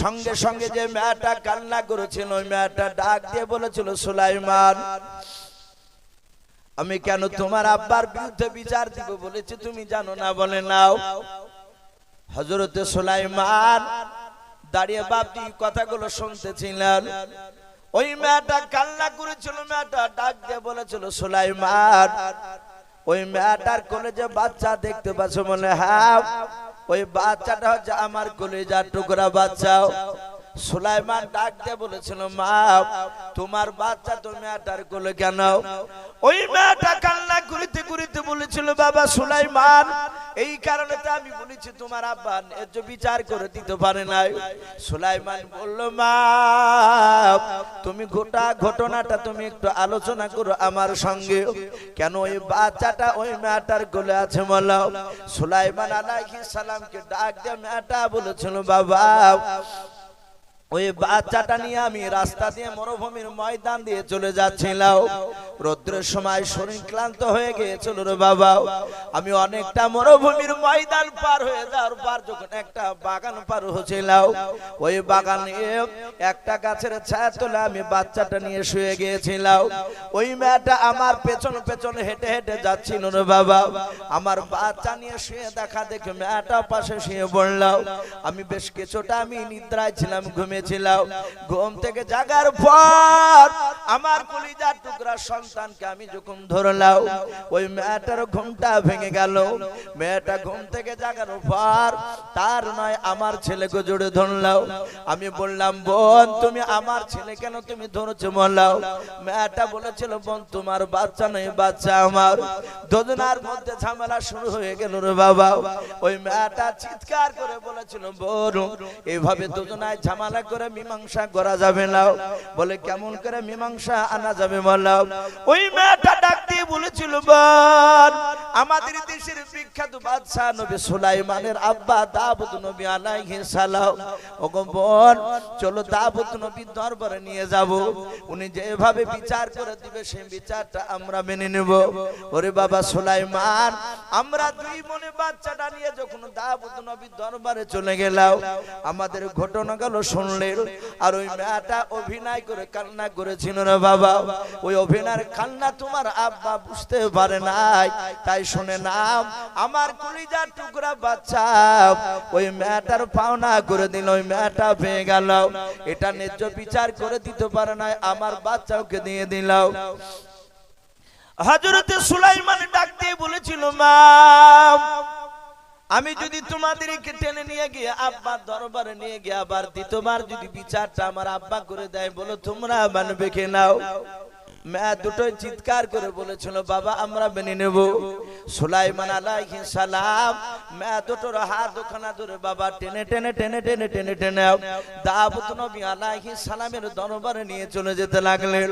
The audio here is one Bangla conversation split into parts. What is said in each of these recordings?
সঙ্গে সঙ্গে যে মেয়েটা কান্না করেছিল, ওই মেয়েটা ডাক দিয়ে বলেছিল, সুলাইমান, আমি কেন তোমার আব্বার বিরুদ্ধে বিচার দিব বলেছি, তুমি জানো না বলে নাও। হজরতে সুলাইমান দাঁড়িয়ে বাপটি কথাগুলো শুনতেছিলেন। ওই মেয়েটা কান্না করেছিল, মেয়েটা ডাক দিয়ে বলেছিল, সুলাইমান, ওই মেয়েটার কোলে যে বাচ্চা দেখতে পাচ্ছ মনে হ্যাঁ ওই বাচ্চাটা হচ্ছে আমার কলেজার টুকরা বাচ্চা। সুলাইমান ডাক বলেছিল, মা, তোমার বাচ্চা তো মেয়েটার কোলে কেন? ওই মেয়েটা কান্না করিতে করিতে বলেছিল, বাবা সুলাইমান, এই কারণে তো আমি বলেছি তোমার আব্বা ন্যায্য বিচার করে দিতে পারে নাই। সুলাইমান বলল, মা, তুমি গোটা ঘটনাটা তুমি একটু আলোচনা করো আমার সঙ্গে। কেন ওই বাচ্চাটা ওই মেয়েটার কোলে আছে বলো? সুলাইমান আলাইহিস সালামকে ডাক দিয়ে মেয়েটা বলেছিল, বাবা ওই বাচ্চাটা নিয়ে আমি রাস্তা দিয়ে মরুভূমির ময়দান দিয়ে চলে যাচ্ছিলাম। রৌদ্রের সময় শরীর ক্লান্ত হয়ে গিয়েছিল রে বাবা। আমি অনেকটা মরুভূমির ময়দান পার হয়ে যাওয়ার পর যখন একটা বাগান পার হচ্ছিলাম, ওই বাগানে একটা গাছের ছায়া তোলে আমি বাচ্চাটা নিয়ে শুয়ে গিয়েছিলাম। ওই মেয়েটা আমার পেছন পেছন হেঁটে হেঁটে যাচ্ছিল রে বাবা। আমার বাচ্চা নিয়ে শুয়ে দেখা দেখে মেয়েটা পাশে শুয়ে পড়লাম আমি বেশ কিছুটা আমি নিদ্রায় ছিলাম ঘুমিয়েছিলাম ঘুম থেকে জাগার পর আমার কলিজার টুকরা সন্তানকে আমি যখন ধরলাম, ওই মেয়েটার ঘুমটা ভেঙে গেল। মেয়েটা ঘুম থেকে জাগার পর তার নয়, আমার ছেলেকে জুড়ে ধরলাম। আমি বললাম, বোন, তুমি আমার ছেলে কেন তুমি ধরেছো বললাম? মেয়েটা বলেছিল, বোন, তোমার বাচ্চা নয়, বাচ্চা আমার। দুজনার মধ্যে ঝামেলা শুরু হয়ে গেল রে বাবা। ওই মেয়েটা চিৎকার করে বলেছিল, বোন এইভাবে দুজনায় ঝামেলা করে মীমাংসা করা যাবে না। বলে কেমন করে মীমাংসা আনা যাবে বললাম ওই মেয়েটা বলেছিল আমাদের দেশের বিখ্যাত বাদশাহ নবী সুলাইমানের আব্বা দাউদ নবী আলাইহিস সালাম। ওগো বোন, চলো দাউদ নবীর দরবারে নিয়ে যাব। উনি যেভাবে বিচার করে দিবে, সেই বিচারটা আমরা মেনে নেব। ওরে বাবা সুলাইমান, আমরা দুই মনে বাচ্চাটা নিয়ে যখন দাউদ নবীর দরবারে চলে গেলাম, আমাদের ঘটনা গেল শুনলেন। আর ওই মেয়েটা অভিনয় করে কান্না করেছিল রে বাবা। ওই অভিনয়ের কান্না তোমার আব্বা বুঝতে পারে নাই। তাই শুনে নাম, আমার কলিজার টুকরা বাচ্চা, ওই মেয়েটার পাওনা করে দিল, ওই মেয়েটা পেয়ে গেল। এটা ন্যায্য বিচার করে দিতে পারে নাই, আমার বাচ্চাকে দিয়ে দিলাম হজরতে সুলাইমান ডাক দিয়ে বলেছিল মা আমি যদি তোমাদেরকে টেনে নিয়ে গিয়ে আব্বার দরবারে নিয়ে গিয়ে আবার দ্বিতীয়বার যদি বিচারটা আমার আব্বা করে দেয়, বলো তোমরা মানবে কে নাও মেয়া দুটোই চিৎকার করে বলেছিল, বাবা, আমরা মেনে নেব। সুলাইমান আলাইহিস সালাম মেয়া দুটোর হাত ওখানা ধরে বাবা টেনে টেনে টেনে টেনে টেনে টেনে দাউদ নবী আলাইহিস সালামের দরবারে নিয়ে চলে যেতে লাগলেন।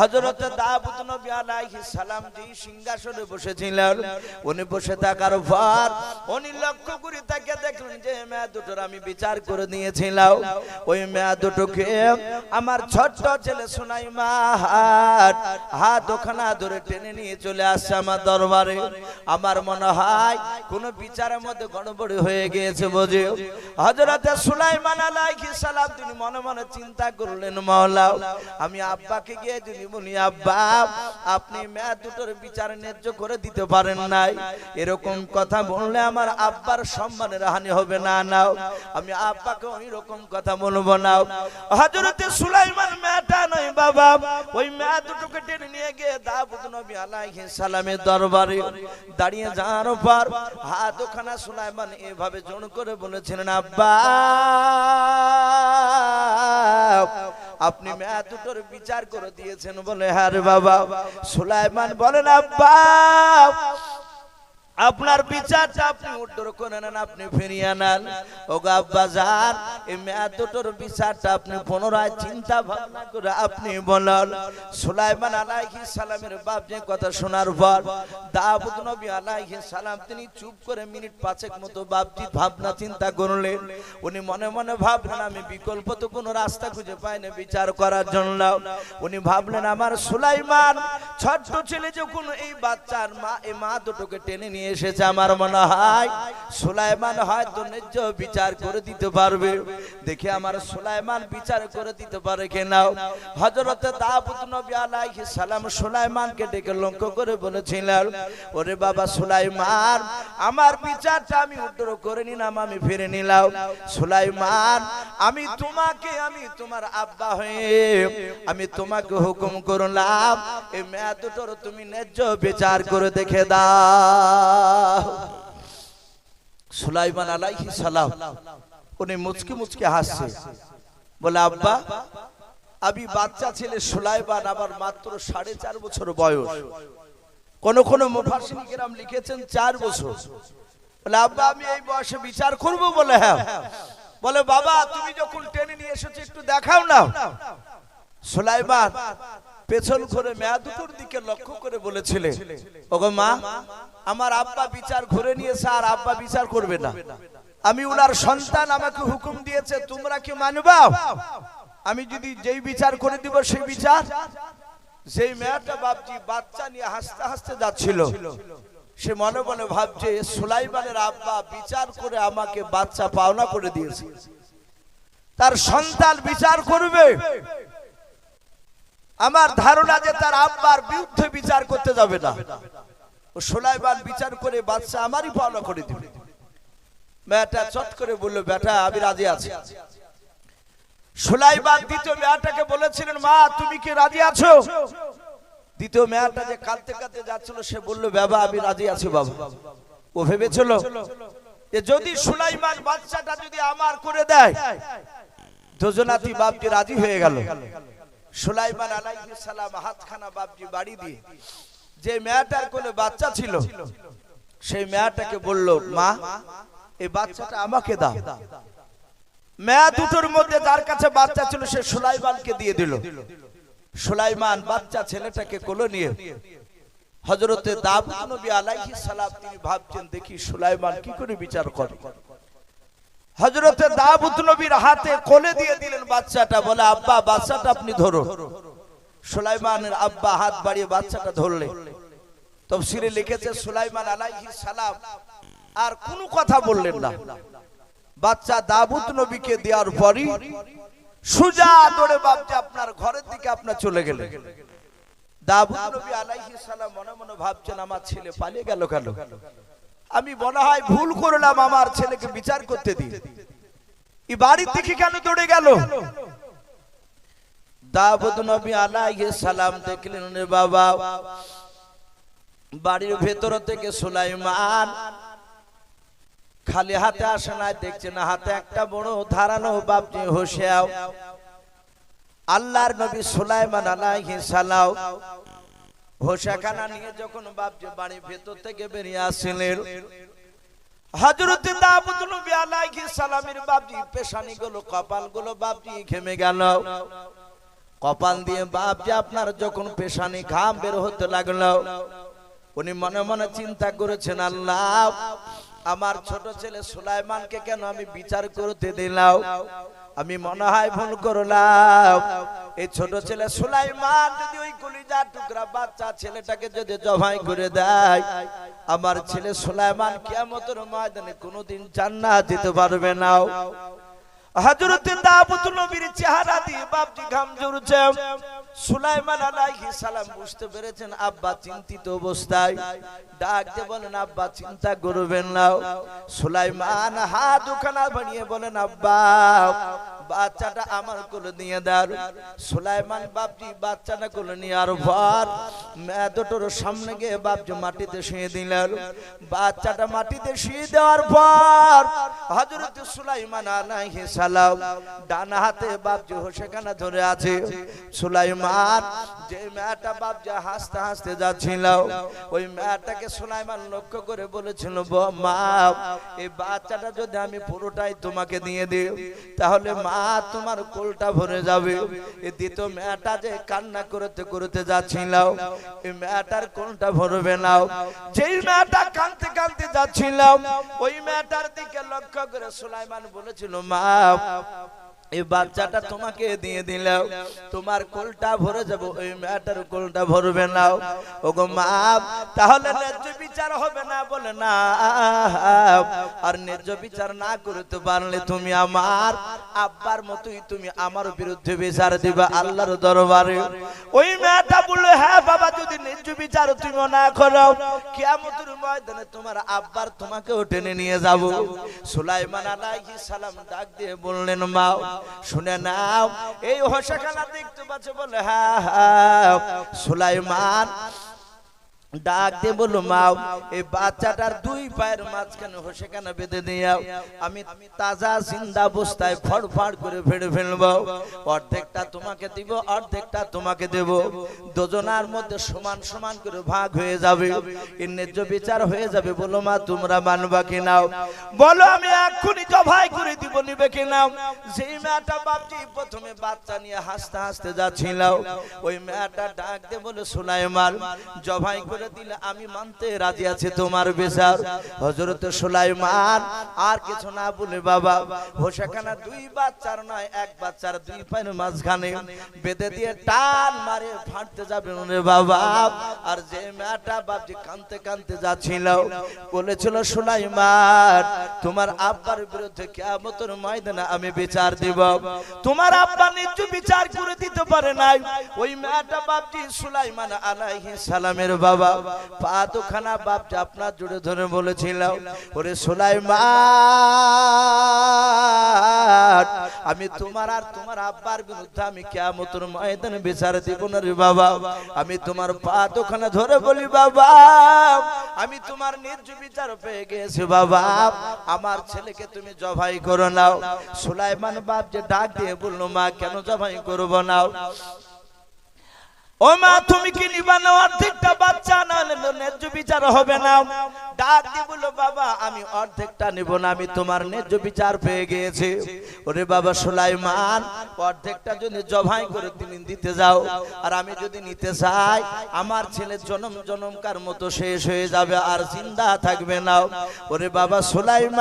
হযরত দাউদ নবী আলাইহিস সালাম যেই সিংহাসনে বসেছিলেন, উনি বসে থাকার পর উনি লক্ষ্য করে তাকে দেখলেন যে মেয়া দুটোর আমি বিচার করে দিয়েছিলাম। ওই মেয়া দুটোকে আমার ছোট্ট ছেলে সুলাইমান হাত ওখানা ধরে টেনে নিয়ে চলে আসছে আমার দরবারে। আমার মনে হয় কোন বিচারের মধ্যে গড়বড়ি হয়ে গিয়েছে বুঝে। হজরতে সুলাইমান আলাইহিস সালাম, তিনি মনে মনে চিন্তা করলেন, মাওলা, আমি আব্বাকে গিয়ে যদি বলি, আব্বা, আপনি মেয়া দুটোর বিচার ন্যায্য করে দিতে পারেন নাই। এরকম কথা বললে আমার আব্বার সম্মানের হানি হবে না, নাও। আমি আব্বাকে ওই রকম কথা বলব না হজরতে সুলাইমান, মেয়েটা নয় বাবা, ওই মেয়া নিয়ে দরবারে দাঁড়িয়ে এভাবে জোর করে বলেছিলেন, আব্বা, আপনি মেয়া দুটোর বিচার করে দিয়েছেন বলে হ্যাঁ বাবা। সুলাইমান বলেন, আব্বা আপনার বিচারটা আপনি উত্তর করে নেন, আপনি ফিরিয়ে নেন। ও যান এই মেয়াদ দুটোর বিচারটা আপনি পুনরায় চিন্তা ভাবনা করে আপনি বলেন। সুলাইমান আলাইহিস সালামের বাপ যে কথা শোনার পর, দাউদ নবী আলাইহিস সালাম তিনি চুপ করে মিনিট পাঁচেক মতো বাপজি ভাবনা চিন্তা করলেন। উনি মনে মনে ভাবলেন, আমি বিকল্প তো কোনো রাস্তা খুঁজে পাই না বিচার করার জন্য। উনি ভাবলেন, আমার সুলাইমান ছোট্ট ছেলে যখন এই বাচ্চার মা এই মা দুটোকে টেনে নিয়ে এসেছে আমার মনে হয়। সুলাইমান হয়তো ন্যায্য বিচার করে দিতে পারবে। দেখে আমার সুলাইমান বিচার করে দিতে পারে কিনা। হযরত দাউদ নবী আলাইহিস সালাম সুলাইমানকে ডেকে লক্ষ্য করে বলেছিলেন, ওরে বাবা সুলাইমান, আমার বিচারটা আমি উত্তর করে নিলাম, আমি ফিরে নিলাম। সুলাইমান, আমি তোমাকে, আমি তোমার আব্বা হয়ে, আমি তোমাকে হুকুম করলাম এই দুটোর তুমি ন্যায্য বিচার করে দেখে দাও। সুলাইমান আলাইহিস সালাম, উনি মুচকি মুচকি হাসছে। বলে, আব্বা, আমি বাচ্চা ছেলে সুলাইমান আবার মাত্র সাড়ে চার বছর বয়স। কোন কোন মুফাসসির কিরাম লিখেছেন চার বছর। বলে, আব্বা, আমি এই বয়সে বিচার করব বলে হ্যাঁ। বলে, বাবা, তুমি যখন টেনে নিয়ে এসেছ, একটু দেখাও না। সুলাইমান পেছন করে মেয়া দুটোর দিকে লক্ষ্য করে বলেছিলে, ওগো মা, আমার আব্বা বিচার ঘুরে নিয়েছে আর আব্বা বিচার করবে না। আমি উনার সন্তান, আমাকে হুকুম দিয়েছে, তোমরা কি মানবা? আমি যদি যেই বিচার করে দিব সেই বিচার? যেই মেয়েটা বাপজি বাচ্চা নিয়ে হাসতে হাসতে যাচ্ছিল, সে মনে মনে ভাবছে সুলাইমানের আব্বা বিচার করে আমাকে বাচ্চা পাওনা করে দিয়েছে। তার সন্তান বিচার করবে। আমার ধারণা যে তার আব্বার বিরুদ্ধে বিচার করতে যাবে না। ও সুলাইমান বিচার করে বাচ্চা আমারই পাওনা করে দিবে। মেয়েটা চট করে বলল, বেটা, আমি রাজি আছি। সুলাইমান দ্বিতীয় মেয়েটাকে বলেছিলেন, মা, তুমি কি রাজি আছো? দ্বিতীয় মেয়েটা যে কাঁদতে কাঁদতে যাচ্ছিল, সে বলল, বাবা, আমি রাজি আছি বাবা। ও ভেবেছিল যে যদি সুলাইমান বাচ্চাটা যদি আমার করে দেয় দুজনাতি বাপজি রাজি হয়ে গেল। সুলাইমান আলাইহিস সালাম হাতখানা বাপজি বাড়ি দিয়ে যে মেয়েটার কোলে বাচ্চা ছিল, সেই মেয়েটাকে বলল, মা, এই বাচ্চাটা আমাকে দাও। মেয়া দুটোর মধ্যে যার কাছে বাচ্চা ছিল, সে সুলাইমানকে দিয়ে দিল। সুলাইমান বাচ্চা ছেলেটাকে কোলে নিয়ে হজরতে দাউদ নবী আলাইহিস সালাম তিনি ভাবছেন, দেখি সুলাইমান কি করে বিচার করে? হজরতে দাউদ নবীর হাতে কোলে দিয়ে দিলেন বাচ্চাটা, বলে, আব্বা, বাচ্চাটা আপনি ধরুন। সুলাইমানের আব্বা হাত বাড়িয়ে বাচ্চাটা ধরলে তফসিরে লিখেছে, সুলাইমান আলাইহিস সালাম আর কোনো কথা বললেন না। বাচ্চা দাবুদ নবীকে দেওয়ার পরই সুজা দৌড়ে বাপজি আপনার ঘরের দিকে আপনার চলে গেলেন। দাবুদ নবী আলাইহিস সালাম মনে মনে ভাবছেন, আমার ছেলে পালিয়ে গেল কেন? আমি মনে হয় ভুল করলাম আমার ছেলেকে বিচার করতে দিই এই বাড়ির দিকে কেন দৌড়ে গেল? দাবুদ নবী আলাইহিস সালাম দেখলেন রে বাবা। বাড়ির ভেতর থেকে সুলাইমান খালি হাতে আসে না দেখছে না, হাতে একটা বড় ধারানো বাপজি হোসেও আল্লাহর নবী সুলাইমান আলাইহিস সালাম হোসাখানা নিয়ে যখন বাপজি বাড়ির ভেতর থেকে বেরিয়ে পেশানি গুলো। কপাল দিয়ে আপনার যখন পেশানি ঘাম হতে লাগল, উনি মনে মনে চিন্তা করেছেন আমার ছোট ছেলে সুলাইমানকে কেন আমি বিচার করতে দিলাম? আমি মনে হয় ভুল করলাম। এই ছোট ছেলে সুলাইমান যদি ওই কলিজা টুকরা বাচ্চা ছেলেটাকে যদি জবাই করে দেয়, আমার ছেলে সুলাইমান কিয়ামতের ময়দানে কোনোদিন জান্নাত যেতে পারবে না। হযরত দাউদ নবীর চেহারা দিয়ে বাপজি ঘাম ঝরছে। সুলাইমান আলাইহিস সালাম বুঝতে পেরেছেন, আব্বা চিন্তিত অবস্থায়। ডাক দিয়ে বলেন, আব্বা চিন্তা করবেন না। সুলাইমান হাত দুখানা বানিয়ে বলেন, আব্বা বাচ্চাটা আমার কোলে নিয়ে দাও। সুলাইমান বাপজি বাচ্চাটা কোলে নিয়ে আর ভর। দুটোর সামনে গিয়ে বাপজি মাটিতে শুয়ে দিলেন বাচ্চাটা মাটিতে শুয়ে দেওয়ার পর হযরত সুলাইমান আলাইহিস সালাম ডান হাতে বাপজি হোসেখানা ধরে আছে। সুলাইমান, যে মেয়েটা বাপজি হাসতে হাসতে যাচ্ছিল, ওই মেয়েটাকে সুলাইমান লক্ষ্য করে বলেছিল "ব- মা এই বাচ্চাটা যদি আমি পুরোটাই তোমাকে দিয়ে দিই, তাহলে মা তোমার কোলটা ভরে যাবে। এই দ্বিতীয় মেয়েটা যে কান্না করতে করতে যাচ্ছিল এই মেয়েটার কোলটা ভরবে না। যেই মেয়েটা কাঁদতে কাঁদতে যাচ্ছিল ওই মেয়েটার দিকে লক্ষ্য করে সুলাইমান বলেছিল, মা এই বাচ্চাটা তোমাকে দিয়ে দিলাম। তোমার কোলটা ভরে যাব, ওই মেয়েটার কোলটা ভরবে না। ওগো মা, তাহলে ন্যায্য বিচার হবে না বলে না। আর ন্যায্য বিচার না করতে পারলে তুমি আমার আব্বার মতোই তুমি আমার বিরুদ্ধে বিচার দিবা আল্লাহর দরবারে। ওই মেয়েটা বলল হ্যাঁ বাবা, যদি ন্যায্য বিচার তুমি না করো, কিয়ামতের ময়দানে তোমার আব্বার তোমাকেও টেনে নিয়ে যাব। সুলাইমান আলাইহিস সালাম ডাক দিয়ে বললেন, মা শুনে নাও। এই হোসাখানা দেখতে পাচ্ছে বলে হা হ্যাঁ। সুলাইমান ডাক দিয়ে বলল এই বাচ্চাটার দুই পায়ের মাঝখানে বেঁধে আমি তাজা জিন্দা অবস্থায় করে ফেড়ে অর্ধেকটা তোমাকে দিব, অর্ধেকটা তোমাকে দেব। দুজনার মধ্যে সমান সমান করে ভাগ হয়ে যাবে। ন্যায্য বিচার হয়ে যাবে বলো, মা, তোমরা মানবা কি নাও বলো, আমি এক্ষুনি জবাই করে দিব, নিবে কি নাও যেই মেয়েটা বাপজি প্রথমে বাচ্চা নিয়ে হাসতে হাসতে যাচ্ছিল, ওই মেয়েটা ডাক দিয়ে বলে, সুলাইমান, জবাই করে আছি তোমার বলেছিল তোমার আব্বার বিরুদ্ধে কেমতর ময়দানে আমি বিচার দিব। তোমার আব্বা নিজ বিচার করে দিতে পারে নাই। ওই মেয়েটা বাপজি সুলাইমান আলাইহিস সালামের বাবা। পা দুখানা বাপজি আপনার জুড়ে ধরে বলেছিল, ওরে সুলাইমান, আমি তোমার আর তোমার আব্বার বিরুদ্ধে আমি কেমতর ময়দানে বিচার দিব না রে বাবা। আমি তোমার পা দুখানা ধরে বলি, বাবা, আমি তোমার ন্যায্য বিচার পেয়ে গেছি, বাবা। আমার ছেলেকে তুমি জবাই করো নাও। সুলাইমান বাপ যে ডাক দিয়ে বলল, মা, কেন জবাই করব নাও? ও মা, তুমি কি নিবা না অর্ধেকটা বাচ্চা? না ন্যায্য বিচার হবে না। ডাক দিয়ে বলল, বাবা, আমি অর্ধেকটা নিব না, আমি তোমার ন্যায্য বিচার পেয়ে গিয়েছি। ওরে বাবা সুলাইমান, অর্ধেকটা যদি জবাই করে তুমি দিতে যাও, আর আমি যদি নিতে চাই, আমার ছেলে জনম জনমকার মতো শেষ হয়ে যাবে, আর জিন্দা থাকবে না। ওরে বাবা সুলাইমান,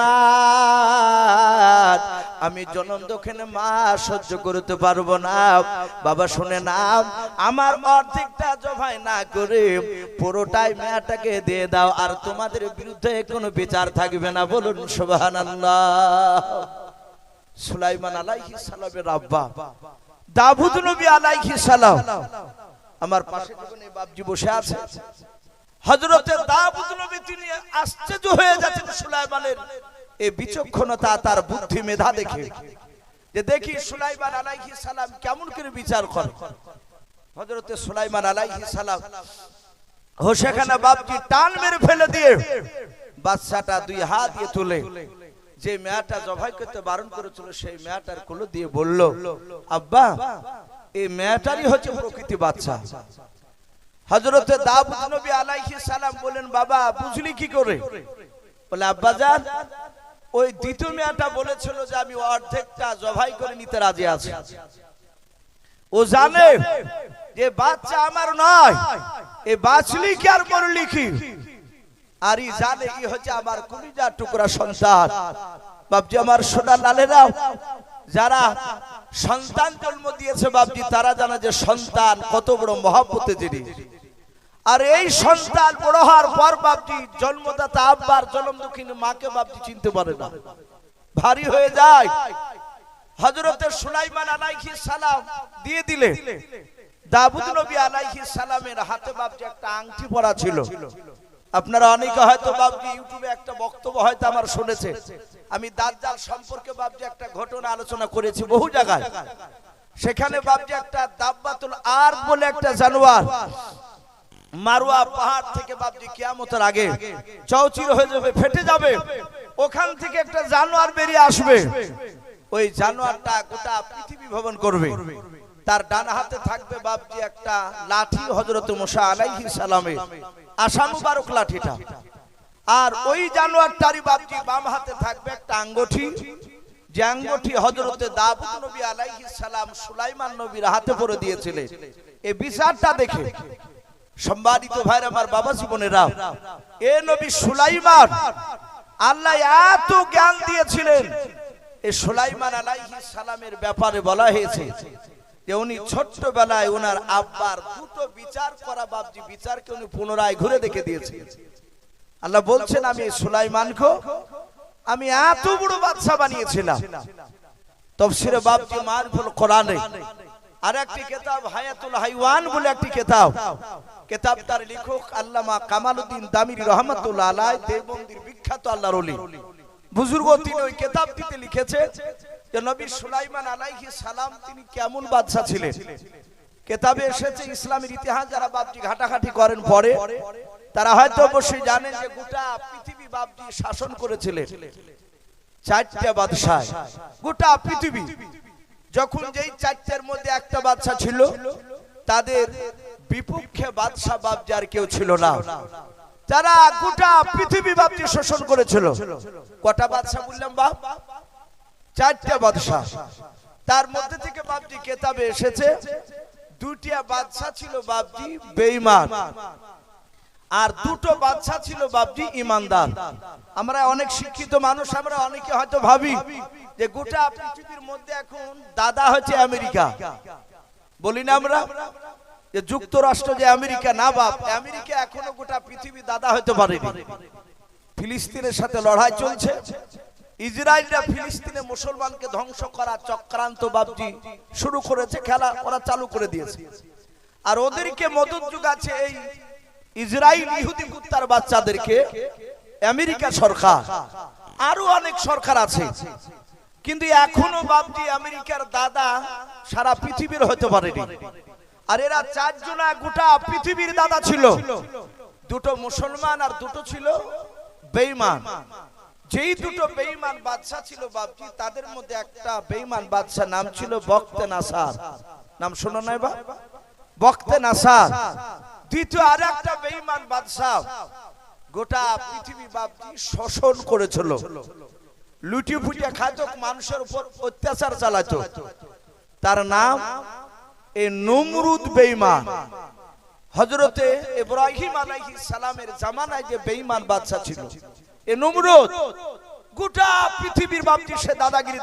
আমি জনম দক্ষিণে মা সহ্য করতে পারব না। বাবা, শুনে নাও, আমার অর্ধেকটা জবাই না করে পুরোটাই মেয়েটাকে দিয়ে দাও, আর তোমাদের বিরুদ্ধে কোনো বিচার থাকবে না, বলুন সুলাইমান সালামের আব্বা নবী সালাম, আমার পাশে যখন বাপজি বসে আছে, হযরতে দাউদ নবী তিনি আশ্চর্য হয়ে যাচ্ছেন সুলাইমানের এই বিচক্ষণতা, তার বুদ্ধি মেধা দেখে। যে দেখি সুলাইমান আলাইহিস সালাম কেমন করে বিচার করে। হযরতে সুলাইমান আলাইহিস সালাম হোসেখানা বাপজি টান মেরে ফেলে দিয়ে বাচ্চাটা দুই হাত দিয়ে তুলে, যে মেয়াটা জবাই করতে বারণ করেছিল, সেই মেয়াটার কোলে দিয়ে বলল, আব্বা, এই মেয়াটারই হচ্ছে প্রকৃতি বাচ্চা হযরতে দাউদ নবী আলাইহিস সালাম বলেন বাবা, বুঝলি কি করে? বলে, আব্বা জান, ওই দ্বিতীয় মেয়াটা বলেছিল যে আমি অর্ধেকটা জবাই করে নিতে রাজি আছি। ও জানে যে বাচ্চা আমার নয়, এ বাঁচলি কি আর মরলি কি আর ই জানে ই হচ্ছে আমার কুলিজার টুকরা সন্তান। বাপজি, আমার সোনা লালেরা যারা সন্তান জন্ম দিয়েছে বাপজি, তারা জানে যে সন্তান কত বড় মহাব্বতে জিনিস আর এই সন্তান বড় হওয়ার পর বাপজি, জন্মদাতা আব্বার জন্ম দক্ষিণ মাকে বাপজি চিনতে পারে না। ভারী হয়ে যায়। হজরতের সুলাইমান আলাইহিস সালাম দিয়ে দিলে। দাউদ নবী আলাইহিস সালামের হাতে বাপজি একটা আংটি পরা ছিল। আপনারা অনেকে হয়তো বাপজি ইউটিউবে একটা বক্তব্য হয়তো আমার শুনেছে। আমি দাজ্জাল সম্পর্কে বাপজি একটা ঘটনা আলোচনা করেছি বহু জায়গায়। সেখানে বাপজি একটা দাব্বাতুল আর বলে একটা জানোয়ার মারুয়া পাহাড় থেকে বাপজি কিয়ামতের আগে চৌচির হয়ে যাবে, ফেটে যাবে। ওখান থেকে একটা জানোয়ার বেরিয়ে আসবে। ওই জানোয়ারটা গোটা পৃথিবী ভ্রমণ করবে। তার ডান হাতে থাকবে বাপজি একটা লাঠি হজরত মুসা আলাইহিস সালামে। আসাম মুবারক লাঠিটা। আর ওই জানোয়ারটারই বাপজি বাম হাতে থাকবে একটা আঙ্গুঠি। যে আঙ্গুঠি হজরতে দাউদ নবী আলাইহিস সালাম সুলাইমান নবীর হাতে পরে দিয়েছিলেন এই বিচারটা দেখে সম্মানিত ভাইর আমার বাবা জীবনেরা, এ নবী সুলাইমান আল্লাহ এত জ্ঞান দিয়েছিলেন এই সুলাইমান আলাইহিস সালামের ব্যাপারে বলা হয়েছে যে উনি ছোট্টবেলায় ওনার আব্বার দুটো বিচার করা বাপজি বিচারকে উনি পুনরায় ঘুরে দেখে দিয়েছে। আল্লাহ বলছেন, আমি সুলাইমানকে, আমি এত বড় বাদশা বানিয়েছিলাম। তফসিরে বাপজি মারফুল কোরআনে আর একটি কেতাব, হায়াতুল হাইওয়ান বলে একটি কেতাব। কেতাবটার লেখক আল্লামা কামালউদ্দিন দামির রহমাতুল্লাহ আলাই দেবন্দির বিখ্যাত আল্লাহর ওলি। বুজুর্গ তিনি ওই কেতাবটিতে লিখেছে যে নবী সুলাইমান আলাইহিস সালাম তিনি কেমন বাদশা ছিলেন? কেতাবে এসেছে, ইসলামের ইতিহাস যারা বাপজি ঘাটাঘাটি করেন পরে, তারা হয়তো অবশ্যই জানেন যে গোটা পৃথিবী বাপজি শাসন করেছিলেন। চারটা বাদশাহ গোটা পৃথিবী। যখন যেই চারটার মধ্যে একটা বাদশা ছিল, তাদের বিপক্ষে বাদশা বাপজি আর কেউ ছিল না। যারা গোটা পৃথিবী বাপজি শোষণ করেছিল। কটা বাদশা বললাম, বাপ? চারটা বাদশা তার মধ্যে থেকে বাপজি কেতাবে এসেছে। দুটিয়া বাদশা ছিল বাপজি বেঈমান। আর দুটো বাচ্চা ছিল বাপজি ইমানদার আমরা অনেক শিক্ষিত মানুষ, আমরা অনেকে হয়তো ভাবি যে গোটা পৃথিবীর মধ্যে এখন দাদা হচ্ছে আমেরিকা। বলি না আমরা? যে যুক্তরাষ্ট্র যে আমেরিকা না বাপ, আমেরিকা এখনও গোটা পৃথিবী দাদা হতে পারেনি। ফিলিস্তিনের সাথে লড়াই চলছে। ইসরায়েলরা ফিলিস্তিনে মুসলমানকে ধ্বংস করা চক্রান্ত বাপজি শুরু করেছে, খেলা ওরা চালু করে দিয়েছে। আর ওদেরকে মদত যুগাচ্ছে এই ইসরায়েল ইহুদি কুত্তার বাচ্চাদেরকে আমেরিকা সরকার। আরও অনেক সরকার আছে। কিন্তু এখনও বাপজি আমেরিকার দাদা সারা পৃথিবীর হতে পারেনি। আর এরা চারজনা গোটা পৃথিবীর দাদা ছিল। দুটো মুসলমান আর দুটো ছিল বেঈমান। যেই দুটো বেঈমান বাদশা ছিল বাপজি তাদের মধ্যে একটা বেঈমান বাদশা নাম ছিল বক্তে নাসার। নাম শোনো নাই বা বক্তে নাসার। দ্বিতীয় আর একটা বেঈমান বাদশাহ। গোটা পৃথিবী বাপজি শোষণ করেছিল। লুটি ফুটিয়া খাতক মানুষের উপর অত্যাচার চালাতো তার নাম এই সালামের জামানায় যে বাদশা ছিল, এ গোটা পৃথিবীর বাপজি সে দাদাগিরি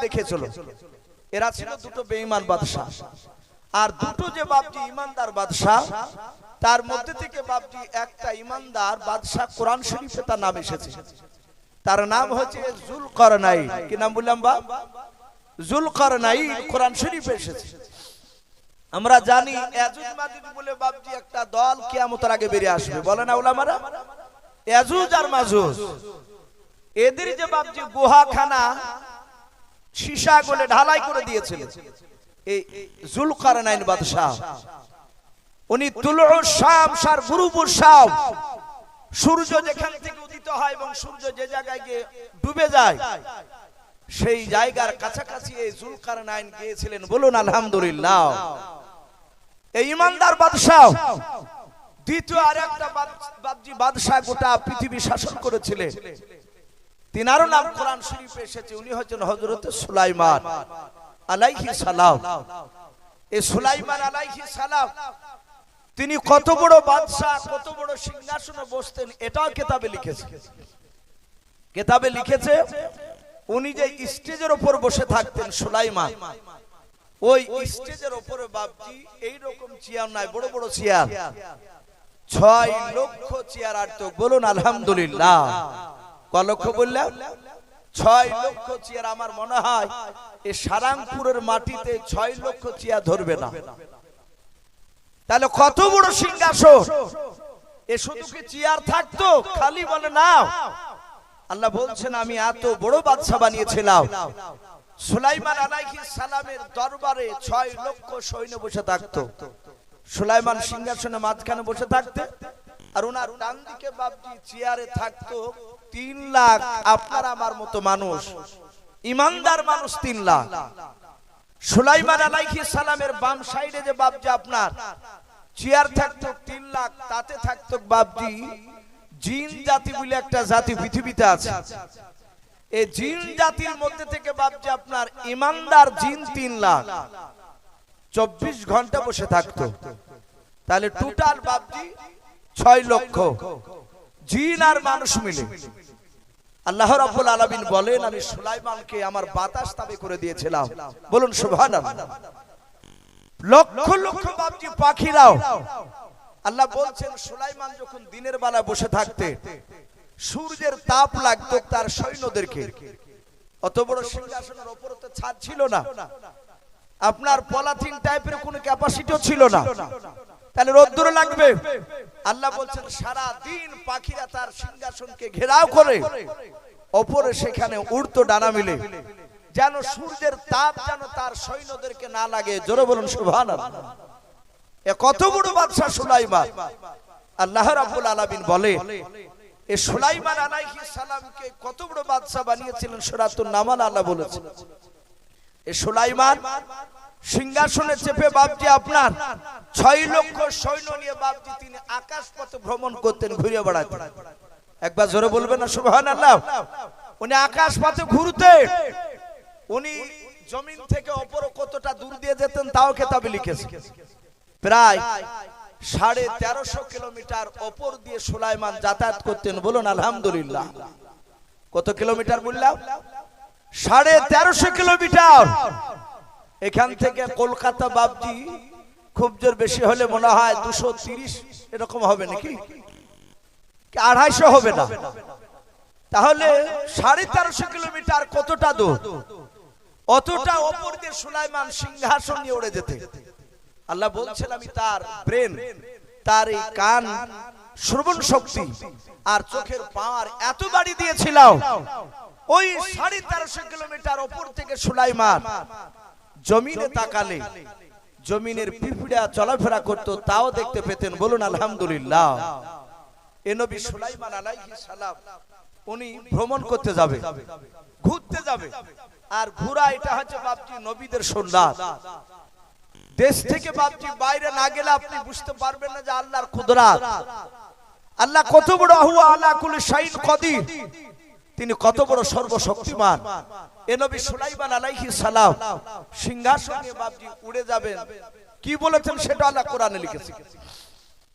এরা ছিল দুটো আর দুটো যে বাপজি ইমানদার বাদশা, তার মধ্যে থেকে বাপজি একটা ইমানদার বাদশা কোরআন শরীফে তার নাম এসেছে। তার নাম হচ্ছে জুল কি নাম বললাম বা জুল কোরআন শরীফে এসেছে। আমরা জানি বলে বাপজি একটা দল কিয়ামতের আগে বেরিয়ে আসবে। বলে না ওলামারা এজুজ আর মাজুজ। এদের যে বাপজি গুহাখানা, সীসা গলে ঢালাই করে দিয়েছিল। এই জুলকারনাইন বাদশাহ। উনি তুলু শাম, সার গুরুপুর শাম। সূর্য যেখান থেকে উদিত হয় এবং সূর্য যে জায়গায় গিয়ে ডুবে যায়, সেই জায়গার কাছাকাছি এই জুলকারনাইন গিয়েছিলেন। বলুন, আলহামদুলিল্লাহ। এই ইমানদার বাদশাহ, দ্বিতীয় আর একটা বাদজি বাদশাহ গোটা পৃথিবী শাসন করেছিলেন। তিনারও নাম কোরআন শরীফে এসেছে, উনি হচ্ছেন হজরত সুলাইমান আলাইহি সালাম। এই সুলাইমান আলাইহি সালাম, তিনি কত বড় বাদশাহ, কত বড় সিংহাসনে বসতেন, এটাও কেতাবে লিখেছে। কেতাবে লিখেছে, উনি যে স্টেজের উপর বসে থাকতেন সুলাইমান ওই স্টেজের উপরে বাপজি এই রকম চেয়ার নাই বড় বড় চেয়ার। ছয় লক্ষ চেয়ার আর তো বলুন আলহামদুলিল্লাহ। ক লক্ষ বললাম ছয় লক্ষ চেয়ার আমার মনে হয় এই সারাংপুরের মাটিতে ছয় লক্ষ চেয়ার ধরবে না। তাহলে কত বড় সিংহাসন? এ শুধু কি চেয়ার থাকতো? খালি বলে না আল্লাহ বলছেন আমি এত বড় বাদশা বানিয়েছিলাম। সুলাইমান আলাইহিস সালামের দরবারে ছয় লক্ষ সৈন্য বসে থাকতো। সুলাইমান সিংহাসনে মাঝখানে বসে থাকতে আর ওনার ডান দিকে বাপজি চেয়ারে থাকতো তিন লাখ আপনার আমার মতো মানুষ। ইমানদার মানুষ তিন লাখ। সুলাইমান আলাইহিস সালামের বাম সাইডে যে বাপজি আপনার, চেয়ার থাকতো তিন লাখ, তাতে থাকতো বাপজি জিন জাতি বলে একটা জাতি পৃথিবীতে আছে। এই জিন জাতির মধ্যে থেকে বাপজি আপনার ইমানদার জিন তিন লাখ। চব্বিশ ঘণ্টা বসে থাকতো। তাহলে টোটাল বাপজি ছয় লক্ষ। জিন আর মানুষ মিলে। আল্লাহ রাব্বুল আলামিন বলেন, আমি সুলাইমানকে আমার বাতাস তাবে করে দিয়েছিলাম। বলুন, সুবহানাল্লাহ। লক্ষ লক্ষ বাপজি পাখিরাও। আল্লাহ বলছেন, সুলাইমান যখন দিনের বেলা বসে থাকতে সূর্যের তাপ লাগতো তার সৈন্যদেরকে। অত বড় সিংহাসনের ওপরে তো ছাদ ছিল না। আপনার পলাথিন টাইপের কোনো ক্যাপাসিটিও ছিল না। তাহলে রোদ্দুর লাগবে। আল্লাহ বলছেন সারা দিন পাখিরা তার সিংহাসনকে ঘেরাও করে। ওপরে সেখানে উড়তো ডানা মিলে। যেন সূর্যের তাপ যেন তার সৈন্যদেরকে না লাগে। জোরে বলুন এ কত বড় বাদশা সুলাইমান। আল্লাহ রাব্বুল আলামিন বলে এ সুলাইমান আলাইহিস সালামকে কত বড় বাদশা বানিয়েছিলেন, সূরাতুন নামাল আল্লাহ বলেছেন। এ সুলাইমান সিংহাসনে চেপে বাপজি আপনার, ছয় লক্ষ সৈন্য নিয়ে বাপজি তিনি আকাশ পথে ভ্রমণ করতেন, ঘুরে বেড়াতেন। একবার জোরে বলবেন না, সুবহানাল্লাহ। উনি আকাশ পথে ঘুরতে, উনি জমিন থেকে অপর কতটা দূর দিয়ে যেতেন তাও কেতাবে লিখেছে। প্রায় সাড়ে তেরোশো কিলোমিটার ওপর দিয়ে সুলাইমান যাতায়াত করতেন। বলুন, আলহামদুলিল্লাহ। কত কিলোমিটার বললাম? সাড়ে তেরোশো কিলোমিটার। এখান থেকে কলকাতা বাবজি খুব জোর বেশি হলে মনে হয় দুশো তিরিশ এরকম হবে নাকি? আড়াইশো হবে না? তাহলে সাড়ে তেরোশো কিলোমিটার কতটা দূর? অতটা ওপর দিয়ে সুলাইমান সিংহাসন নিয়ে উড়ে যেতে। আল্লাহ বলছেন, আমি তার ব্রেন তার এই কান, শ্রবণ শক্তি আর চোখের পাওয়ার এত বাড়ি দিয়েছিলাম। ওই সাড়ে তেরোশো কিলোমিটার ওপর থেকে সুলাইমান জমিনে তাকালে জমিনের পিঁপড়া চলাফেরা করত, তাও দেখতে পেতেন। বলুন, আলহামদুলিল্লাহ। এ নবী সুলাইমান আলাইহিস সালাম, উনি ভ্রমণ করতে যাবে, ঘুরতে যাবে। আর ঘোরা এটা হচ্ছে বাপজি নবীদের সন্ন্যাস। দেশ থেকে ভাবছি, বাইরে না গেলে আপনি বুঝতে পারবেন না যে আল্লাহর কুদরাত। আল্লাহ কত বড় আহু আল্লাহ কুল শাইন কদি তিনি কত বড় সর্বশক্তিমান। এ নবী সুলাইমান আলাইহিস সালাম সিংহাসনে বাপজি উড়ে যাবেন। কি বলেছেন সেটা আল্লাহ কোরআনে লিখেছে।